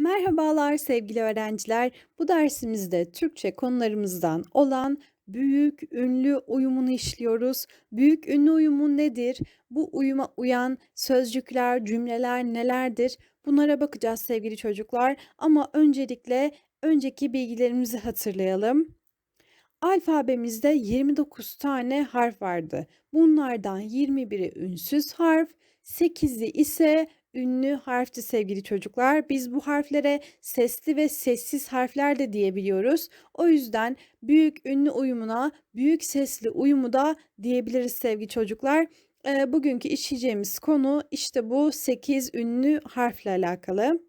Merhabalar sevgili öğrenciler. Bu dersimizde Türkçe konularımızdan olan büyük ünlü uyumunu işliyoruz. Büyük ünlü uyumu nedir? Bu uyuma uyan sözcükler, cümleler nelerdir? Bunlara bakacağız sevgili çocuklar. Ama öncelikle önceki bilgilerimizi hatırlayalım. Alfabemizde 29 tane harf vardı. Bunlardan 21'i ünsüz harf, 8'i ise ünlü harfti sevgili çocuklar. Biz bu harflere sesli ve sessiz harfler de diyebiliyoruz. O yüzden büyük ünlü uyumuna büyük sesli uyumu da diyebiliriz sevgili çocuklar. Eee, bugünkü işleyeceğimiz konu işte bu 8 ünlü harfle alakalı.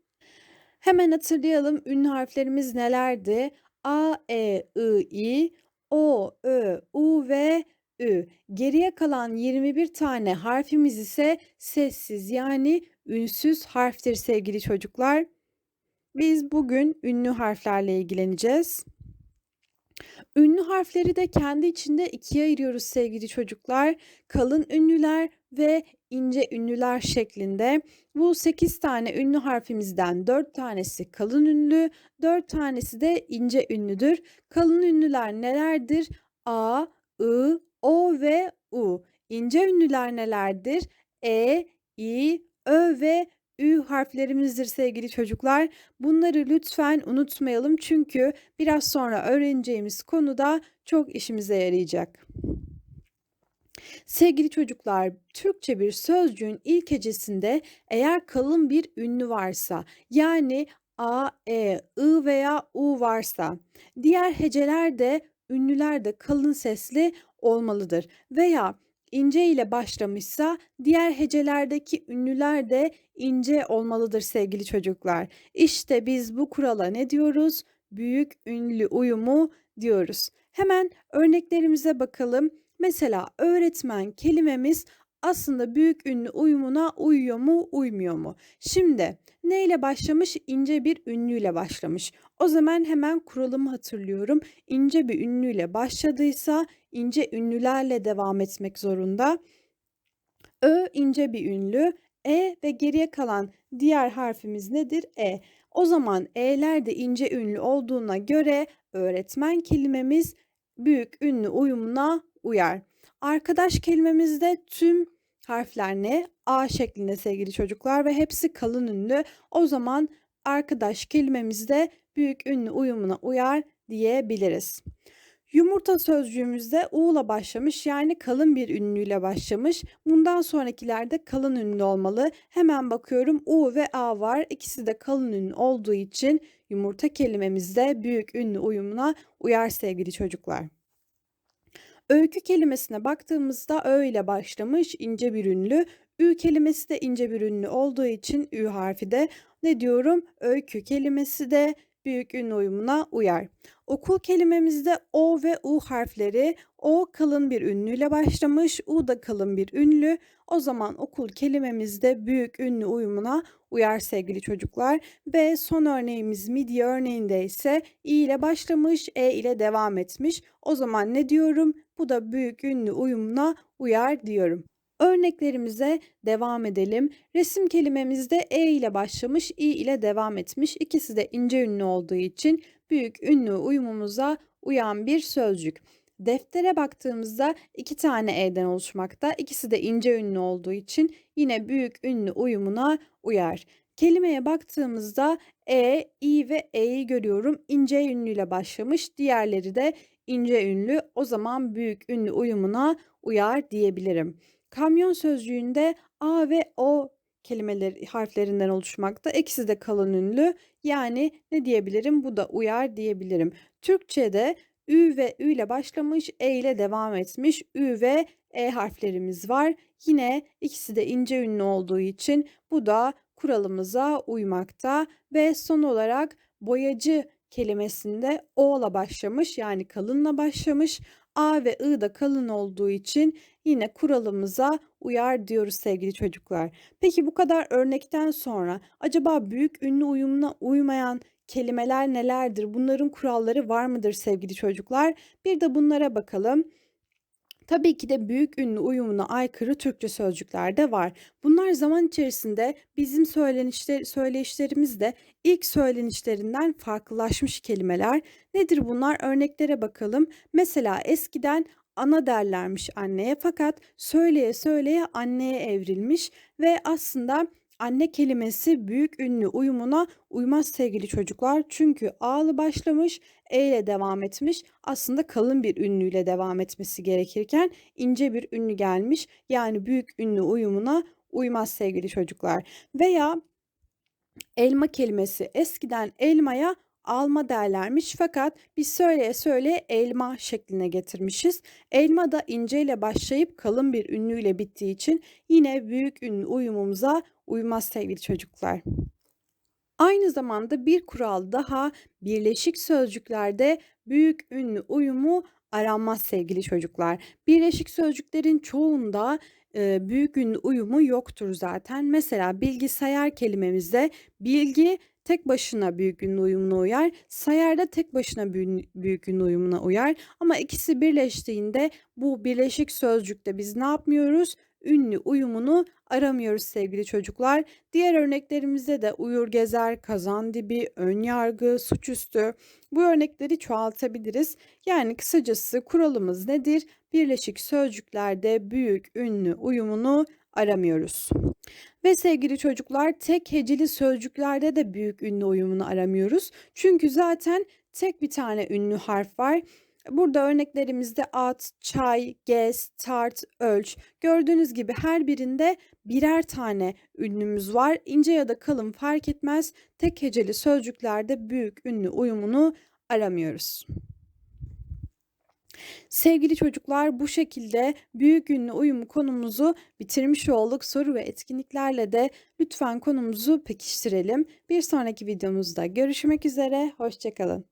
Hemen hatırlayalım ünlü harflerimiz nelerdi? A, E, I, I, O, Ö, U ve Ü. Geriye kalan 21 tane harfimiz ise sessiz yani ünsüz harftir sevgili çocuklar. Biz bugün ünlü harflerle ilgileneceğiz. Ünlü harfleri de kendi içinde ikiye ayırıyoruz sevgili çocuklar. Kalın ünlüler ve ince ünlüler şeklinde. Bu 8 tane ünlü harfimizden 4 tanesi kalın ünlü, 4 tanesi de ince ünlüdür. Kalın ünlüler nelerdir? A, I, O ve U. İnce ünlüler nelerdir? E, I, Ö ve Ü harflerimizdir sevgili çocuklar. Bunları lütfen unutmayalım çünkü biraz sonra öğreneceğimiz konuda çok işimize yarayacak. Sevgili çocuklar, Türkçe bir sözcüğün ilk hecesinde eğer kalın bir ünlü varsa, yani a, e, ı veya u varsa, diğer heceler de ünlüler de kalın sesli olmalıdır. Veya ince ile başlamışsa diğer hecelerdeki ünlüler de ince olmalıdır sevgili çocuklar. İşte biz bu kurala ne diyoruz? Büyük ünlü uyumu diyoruz. Hemen örneklerimize bakalım. Mesela öğretmen kelimemiz aslında büyük ünlü uyumuna uyuyor mu, uymuyor mu? Şimdi ne ile başlamış? İnce bir ünlüyle başlamış. O zaman hemen kuralımı hatırlıyorum. İnce bir ünlüyle başladıysa ince ünlülerle devam etmek zorunda. Ö ince bir ünlü, e ve geriye kalan diğer harfimiz nedir? E. O zaman e'ler de ince ünlü olduğuna göre öğretmen kelimemiz büyük ünlü uyumuna uyar. Arkadaş kelimemizde tüm harfler ne? A şeklinde sevgili çocuklar ve hepsi kalın ünlü. O zaman arkadaş kelimemizde büyük ünlü uyumuna uyar diyebiliriz. Yumurta sözcüğümüzde U ile başlamış yani kalın bir ünlüyle başlamış. Bundan sonrakilerde kalın ünlü olmalı. Hemen bakıyorum U ve A var. İkisi de kalın ünlü olduğu için yumurta kelimemizde büyük ünlü uyumuna uyar sevgili çocuklar. Öykü kelimesine baktığımızda Ö ile başlamış ince bir ünlü. Ü kelimesi de ince bir ünlü olduğu için Ü harfi de ne diyorum? Öykü kelimesi de büyük ünlü uyumuna uyar. Okul kelimemizde O ve U harfleri O kalın bir ünlüyle başlamış, U da kalın bir ünlü. O zaman okul kelimemizde büyük ünlü uyumuna uyar sevgili çocuklar. Ve son örneğimiz midye örneğinde ise i ile başlamış, e ile devam etmiş. O zaman ne diyorum? Bu da büyük ünlü uyumuna uyar diyorum. Örneklerimize devam edelim. Resim kelimemizde e ile başlamış, i ile devam etmiş. İkisi de ince ünlü olduğu için büyük ünlü uyumumuza uyan bir sözcük. Deftere baktığımızda iki tane e'den oluşmakta. İkisi de ince ünlü olduğu için yine büyük ünlü uyumuna uyar. Kelimeye baktığımızda e, i ve e'yi görüyorum. İnce ünlüyle başlamış. Diğerleri de ince ünlü. O zaman büyük ünlü uyumuna uyar diyebilirim. Kamyon sözcüğünde A ve O kelimeleri harflerinden oluşmakta. İkisi de kalın ünlü. Yani ne diyebilirim? Bu da uyar diyebilirim. Türkçede Ü ve Ü ile başlamış, E ile devam etmiş. Ü ve E harflerimiz var. Yine ikisi de ince ünlü olduğu için bu da kuralımıza uymakta. Ve son olarak boyacı kelimesinde O ile başlamış yani kalınla başlamış. A ve I da kalın olduğu için yine kuralımıza uyar diyoruz sevgili çocuklar. Peki bu kadar örnekten sonra acaba büyük ünlü uyumuna uymayan kelimeler nelerdir? Bunların kuralları var mıdır sevgili çocuklar? Bir de bunlara bakalım. Tabii ki de büyük ünlü uyumuna aykırı Türkçe sözcükler de var. Bunlar zaman içerisinde bizim söylenişler, söyleyişlerimizde ilk söylenişlerinden farklılaşmış kelimeler. Nedir bunlar? Örneklere bakalım. Mesela eskiden ana derlermiş anneye fakat söyleye söyleye anneye evrilmiş ve aslında anne kelimesi büyük ünlü uyumuna uymaz sevgili çocuklar. Çünkü ağlı başlamış, e ile devam etmiş. Aslında kalın bir ünlüyle devam etmesi gerekirken ince bir ünlü gelmiş. Yani büyük ünlü uyumuna uymaz sevgili çocuklar. Veya elma kelimesi eskiden elmaya alma derlermiş fakat biz söyleye söyleye elma şekline getirmişiz. Elma da ince ile başlayıp kalın bir ünlüyle bittiği için yine büyük ünlü uyumumuza uymaz sevgili çocuklar. Aynı zamanda bir kural daha birleşik sözcüklerde büyük ünlü uyumu aranmaz sevgili çocuklar. Birleşik sözcüklerin çoğunda e, büyük ünlü uyumu yoktur zaten. Mesela bilgisayar kelimemizde bilgi tek başına büyük ünlü uyumuna uyar. Sayar da tek başına büyü- büyük ünlü uyumuna uyar. Ama ikisi birleştiğinde bu birleşik sözcükte biz ne yapmıyoruz? Ünlü uyumunu aramıyoruz sevgili çocuklar. Diğer örneklerimizde de uyur gezer, kazan dibi, ön yargı, suçüstü bu örnekleri çoğaltabiliriz. Yani kısacası kuralımız nedir? Birleşik sözcüklerde büyük ünlü uyumunu aramıyoruz. Ve sevgili çocuklar tek heceli sözcüklerde de büyük ünlü uyumunu aramıyoruz. Çünkü zaten tek bir tane ünlü harf var. Burada örneklerimizde at, çay, gez, tart, ölç. Gördüğünüz gibi her birinde birer tane ünlümüz var. İnce ya da kalın fark etmez. Tek heceli sözcüklerde büyük ünlü uyumunu aramıyoruz. Sevgili çocuklar bu şekilde büyük ünlü uyumu konumuzu bitirmiş olduk. Soru ve etkinliklerle de lütfen konumuzu pekiştirelim. Bir sonraki videomuzda görüşmek üzere. Hoşçakalın.